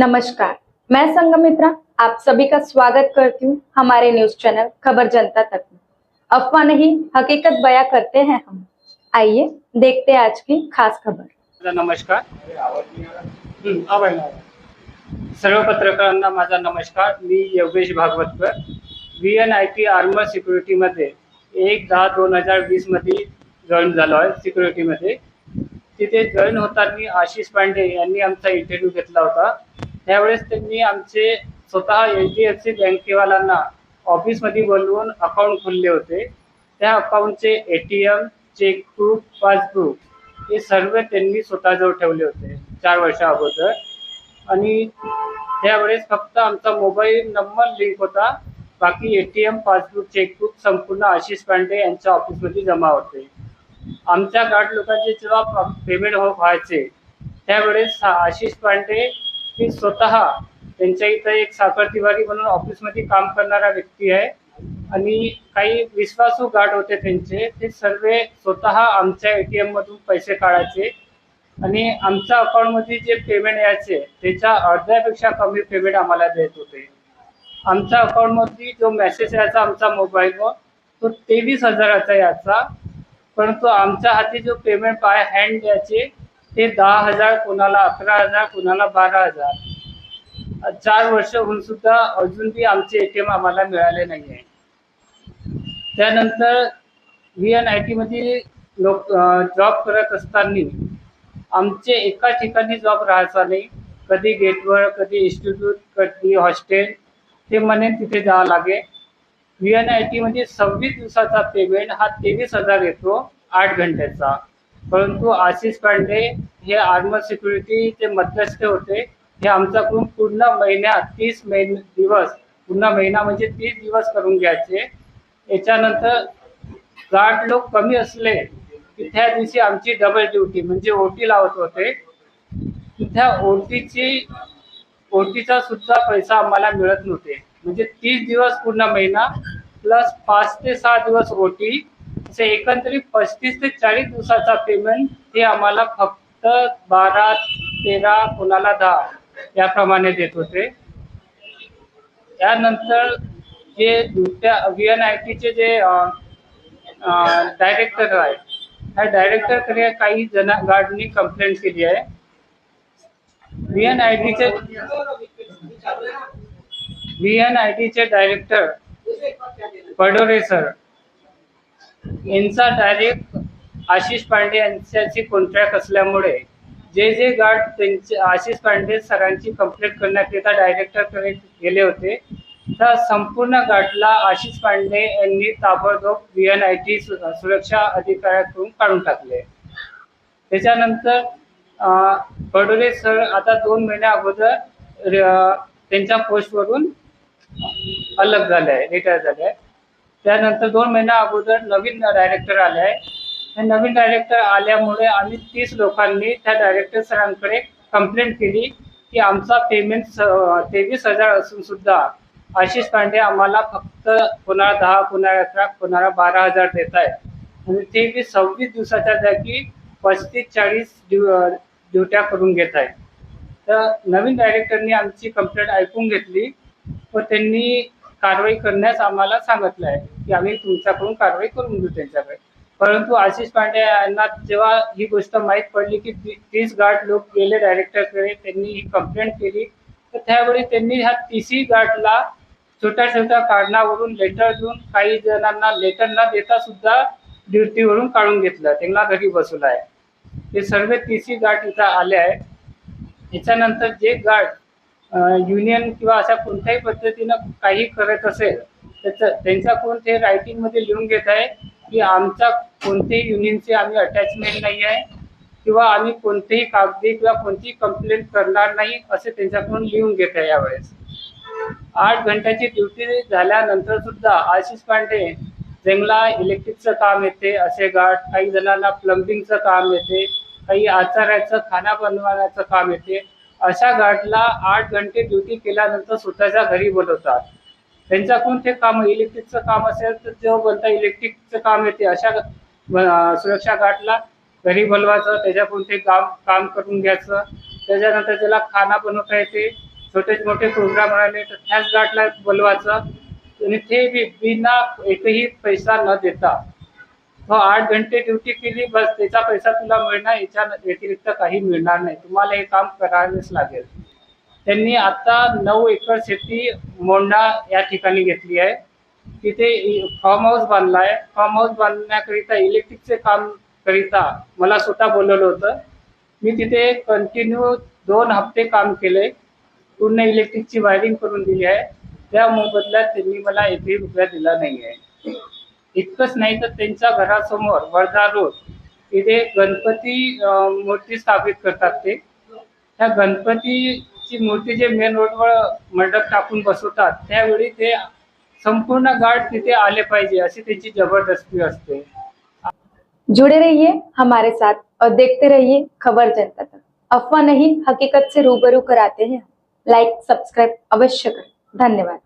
नमस्कार मैं संगमित्रा आप सभी का स्वागत करती हूँ हमारे न्यूज़ चैनल खबर जनता तक में। अफवाह नहीं हकीकत बयां करते हैं हम। आइए देखते हैं आज की खास खबर। नमस्कार। हं, आवाज़. सर्व पत्रकारांना माझा नमस्कार मी Yogesh Bhagwatkar. V N I T armour security सिक्युरिटीमध्ये एक दहा दोन हज़ार वीसमध्ये जॉईन झालो आहे सिक्युरिटीमध्ये तिथे जॉईन होताना आशिष पांडे यांनी आमचा इंटरव्ह्यू घेतला होता. त्यावेळेस त्यांनी आमचे स्वतः एच डी एफ सी बँकेवाल्यांना ऑफिसमध्ये बोलवून अकाउंट खोलले होते. त्या अकाउंटचे A T M chequebook passbook हे सर्व त्यांनी स्वतःजवळ ठेवले होते चार वर्षा अगोदर. आणि त्यावेळेस फक्त आमचा मोबाईल नंबर लिंक होता. बाकी A T M passbook chequebook संपूर्ण आशिष पांडे यांच्या ऑफिसमध्ये जमा होते. आमच्या गाठ लोकांचे जेव्हा पेमेंट हो व्हायचे त्यावेळेस आशिष पांडे मी स्वतः त्यांच्या इथं एक साखर तिवारी म्हणून ऑफिसमध्ये काम करणारा व्यक्ती आहे. आणि काही विश्वासू गाठ होते त्यांचे. ते सर्व स्वतः आमच्या ए टी एममधून पैसे काढायचे. आणि आमच्या अकाउंटमध्ये जे पेमेंट यायचे त्याच्या अर्ध्यापेक्षा कमी पेमेंट आम्हाला देत होते. आमच्या अकाउंटमध्ये जो मेसेज यायचा आमचा मोबाईलवर तो तेवीस हजाराचा यायचा. परंतु आमच्या हाती जो पेमेंट बाय हँड द्यायचे ते दहा हजार कोणाला अकरा हजार कोणाला बारा हजार. चार वर्ष होऊन सुद्धा अजूनही आमचे एटीएम आम्हाला मिळाले नाही आहे त्यानंतर व्ही एन आय टीमध्ये लोक जॉब करत असताना आमचे एका ठिकाणी जॉब राहायचा नाही. कधी गेटवर कधी इन्स्टिट्यूट कधी हॉस्टेल ते म्हणे तिथे जावं लागे व्ही एन आय टीमध्ये सव्वीस दिवसाचा पेमेंट हा तेवीस हजार येतो आठ घंट्याचा. परंतु आशिष पांडे हे आर्मर सिक्युरिटीचे मध्यस्थ होते. हे आमच्याकडून पूर्ण महिन्यात तीस महिने दिवस पूर्ण महिना म्हणजे तीस दिवस करून घ्यायचे. याच्यानंतर गाठ लोक कमी असले की त्या दिवशी आमची डबल ड्युटी म्हणजे ओटी लावत होते. त्या ओटीची ओटीचा सुद्धा पैसा आम्हाला मिळत नव्हते. म्हणजे तीस दिवस पूर्ण महिना प्लस पाच ते सहा दिवस ओटी असे एकंदरीत पस्तीस ते चाळीस दिवसाचा पेमेंट हे आम्हाला फक्त बारा तेरा कोणाला दहा याप्रमाणे देत होते. त्यानंतर जे दुसऱ्या व्ही एन आय टीचे जे डायरेक्टर आहे ह्या डायरेक्टरकडे काही जण गार्डनी कंप्लेंट केली आहे. व्ही एन आय टीचे व्ही एन आय टीचे डायरेक्टर पडोरे सर यांचा डायरेक्ट आशिष पांडे यांच्याशी कॉन्ट्रॅक्ट असल्यामुळे जे जे गार्ड त्यांचे आशिष पांडे सरांची कंप्लेंट करण्याकरिता डायरेक्टरकडे गेले होते तर संपूर्ण गाठला आशिष पांडे यांनी ताबडतोब व्ही एन आय टी सुरक्षा अधिकाऱ्याकडून काढून टाकले. त्याच्यानंतर बडोले सर आता दोन महिन्या अगोदर त्यांच्या पोस्टवरून अलग झाले आहे रिटायर झाले आहे. त्यानंतर दोन महिन्या अगोदर नवीन डायरेक्टर आले आहे. त्या नवीन डायरेक्टर आल्यामुळे आम्ही तीस लोकांनी त्या डायरेक्टर सरांकडे कंप्लेंट केली की आमचा पेमेंट तेवीस हजार असून सुद्धा आशिष पांडे आम्हाला फक्त कोणाला दहा कोणाला अकरा कोणाला बारा हजार देत आहे आणि ते बी सव्वीस दिवसाच्या जागी पस्तीस चाळीस ड्यु ड्युट्या करून घेत आहे तर नवीन डायरेक्टरनी आमची कंप्लेंट ऐकून घेतली व त्यांनी कारवाई करण्यास आम्हाला सांगितलं आहे की आम्ही तुमच्याकडून कारवाई करून घेऊ त्यांच्याकडे. परंतु आशिष पांडे यांना जेव्हा ही गोष्ट माहीत पडली की ती- तीस गार्ड लोक गेले डायरेक्टरकडे त्यांनी ही कंप्लेंट केली तर त्यावेळी त्यांनी ह्या तिसी गार्डला छोट्या छोट्या कारणावरून लेटर देऊन काही जणांना लेटर न देता सुद्धा ड्युटीवरून काढून घेतलं. त्यांना घरी बसवलं आहे. हे सर्व तिसी गार्ड इथं आले आहे. याच्यानंतर जे गार्ड युनियन किंवा अशा कोणत्याही पद्धतीनं काही करत असेल त्याचं त्यांच्याकडून ते रायटिंगमध्ये लिहून घेत आहे की आमच्या कोणत्याही युनियनशी आम्ही अटॅचमेंट नाही आहे किंवा आम्ही कोणतेही कागदी किंवा कोणतीही कंप्लेंट करणार नाही असे त्यांच्याकडून लिहून घेत आहे यावेळेस. आठ घंट्याची ड्युटी झाल्यानंतर सुद्धा आशिष पांडे जंगला इलेक्ट्रिकचं काम येते असे गाठ काही जणांना प्लंबिंगचं काम येते काही आचाराचं खाना बनवण्याचं काम येते अशा गार्डला आठ घंटे ड्युटी केल्यानंतर स्वतःच्या घरी बोलवतात. त्यांच्याकडून ते काम इलेक्ट्रिकचं काम असेल तर जेव्हा बोलता इलेक्ट्रिकचं काम येते अशा सुरक्षा गार्डला घरी बोलवायचं त्याच्याकडून ते काम काम करून घ्यायचं. त्याच्यानंतर त्याला खाना बनवता येते छोटे मोठे प्रोग्राम राहिले तर त्याच गाठला बोलवायचं. आणि ते बी बिना एकही पैसा न देता तो आठ घंटे ड्युटी केली बस त्याचा पैसा तुला मिळणार याच्या व्यतिरिक्त काही मिळणार नाही. तुम्हाला हे काम करावेच लागेल. त्यांनी आता नऊ एकर शेती मोंडा या ठिकाणी घेतली आहे. तिथे फार्म हाऊस बांधला आहे फार्म हाऊस बांधण्याकरिता इलेक्ट्रिकचे काम करिता मला स्वतः बोलवलं होतं. मी तिथे कंटिन्यू दोन हप्ते काम केले. पूर्ण इलेक्ट्रिकची वायरिंग करून दिली आहे. त्या मोबदल्यात त्यांनी मला एकही रुपया दिला नाही आहे इतकंच नाही तर त्यांच्या घरासमोर वर्धा रोड तिथे गणपती मूर्ती स्थापित करतात ते. त्या गणपतीची मूर्ती जे मेन रोडवर मंडप टाकून बसवतात त्यावेळी ते संपूर्ण गार्ड तिथे आले पाहिजे अशी त्यांची जबरदस्ती असते. जुड़े रहिए हमारे साथ और देखते रहिए खबर जनता तक. अफवाह नहीं हकीकत से रूबरू कराते हैं लाइक सब्सक्राइब अवश्य करें. धन्यवाद.